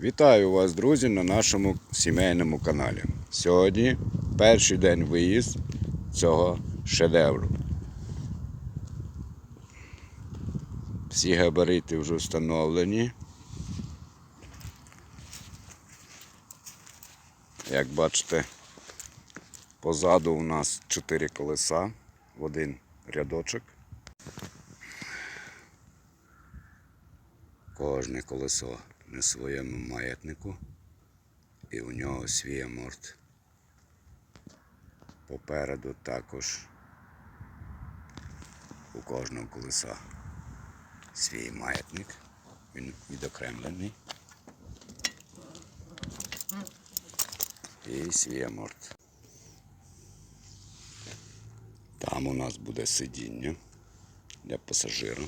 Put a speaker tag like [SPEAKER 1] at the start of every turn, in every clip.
[SPEAKER 1] Вітаю вас, друзі, на нашому сімейному каналі. Сьогодні перший день виїзд цього шедевру. Всі габарити вже встановлені. Як бачите, позаду у нас чотири колеса в один рядочок. Кожне колесо на своєму маятнику і у нього свій аморт. Попереду також у кожного колеса свій маятник. Він відокремлений. І свій аморт. Там у нас буде сидіння для пасажира.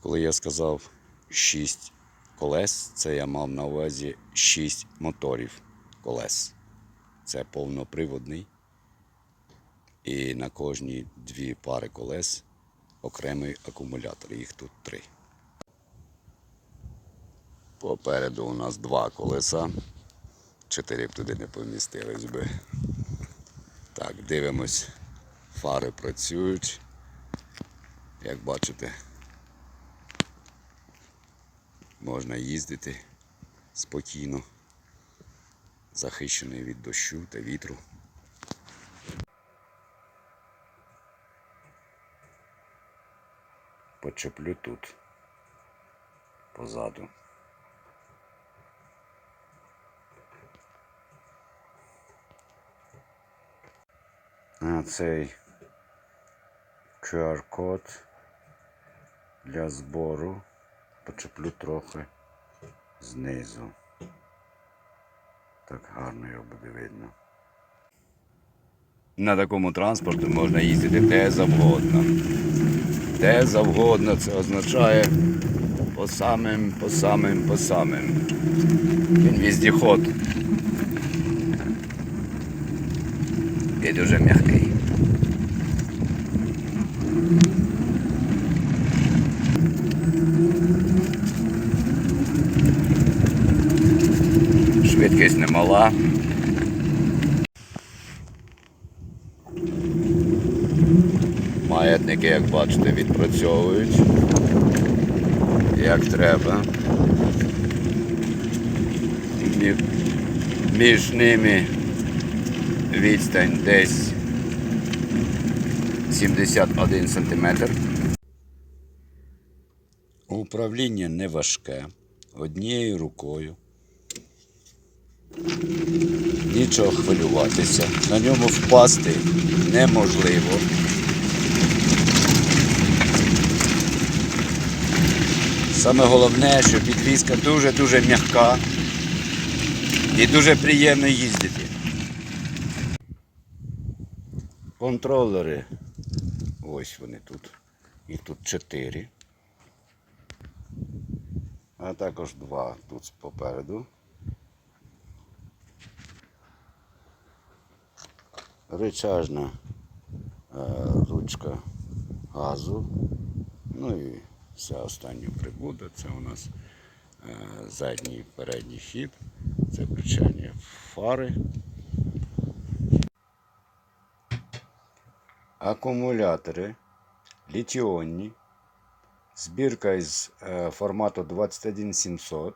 [SPEAKER 1] Коли я сказав 6 колес, це я мав на увазі 6 моторів колес. Це повноприводний. І на кожні дві пари колес окремий акумулятор. Їх тут три. Попереду у нас два колеса. Чотири б туди не помістились би. Так, дивимось. Фари працюють. Як бачите, можна їздити спокійно, захищений від дощу та вітру. Почеплю тут позаду. А цей QR-код для збору почеплю трохи знизу. Так гарно його буде видно. На такому транспорті можна їздити де завгодно. Де завгодно це означає по самим, по самим, по самим. Він віздіход. І дуже м'який. Швидкість немала. Маятники, як бачите, відпрацьовують як треба. Між ними відстань десь 71 сантиметр. Управління не важке, однією рукою. Нічого хвилюватися. На ньому впасти неможливо. Саме головне, що підвізка дуже-дуже м'яка і дуже приємно їздити. Контролери. Ось вони тут. Їх тут чотири. А також два тут попереду. Ричажна е, ручка газу. Ну і вся остання прибуда. Це у нас е, задній передній хід. Це включання фари. Акумулятори літіонні. Збірка із е, формату 21700.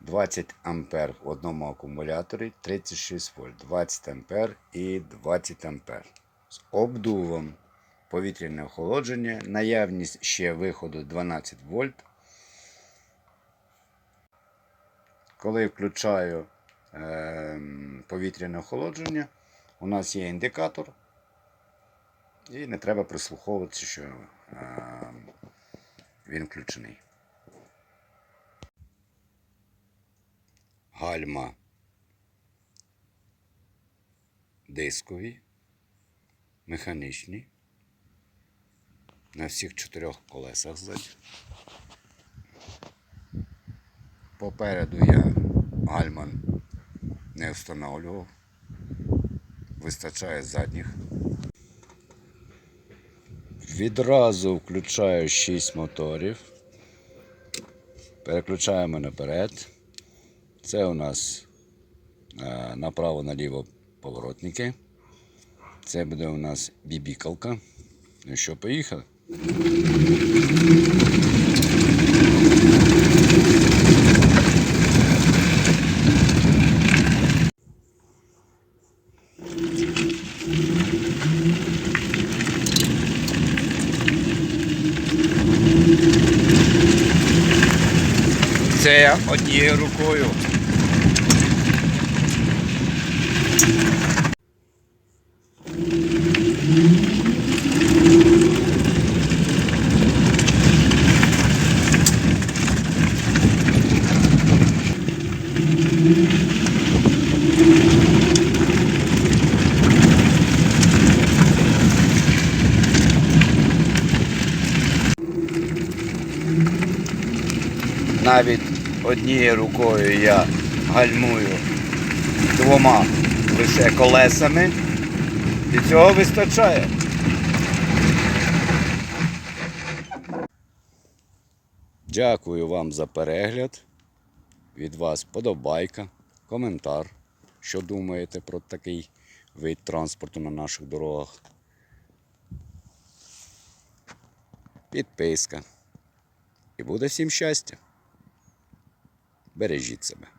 [SPEAKER 1] 20 ампер в одному акумуляторі, 36 вольт, 20 ампер і 20 ампер. З обдувом повітряне охолодження, наявність ще виходу 12 вольт. Коли включаю е, повітряне охолодження, у нас є індикатор, і не треба прислуховуватися, що е, він включений. Гальма дискові, механічні. На всіх чотирьох колесах ззаді. Попереду я гальман не встановлював. Вистачає задніх. Відразу включаю 6 моторів. Переключаємо наперед. Це у нас е, направо-наліво поворотники. Це буде у нас бібікалка. Ну що, поїхали? Це я однією рукою. Навіть однією рукою я гальмую двома лише колесами. І цього вистачає. Дякую вам за перегляд. Від вас подобайка, коментар. Що думаєте про такий вид транспорту на наших дорогах? Підписка. І буде всім щастя. Бережіть себе.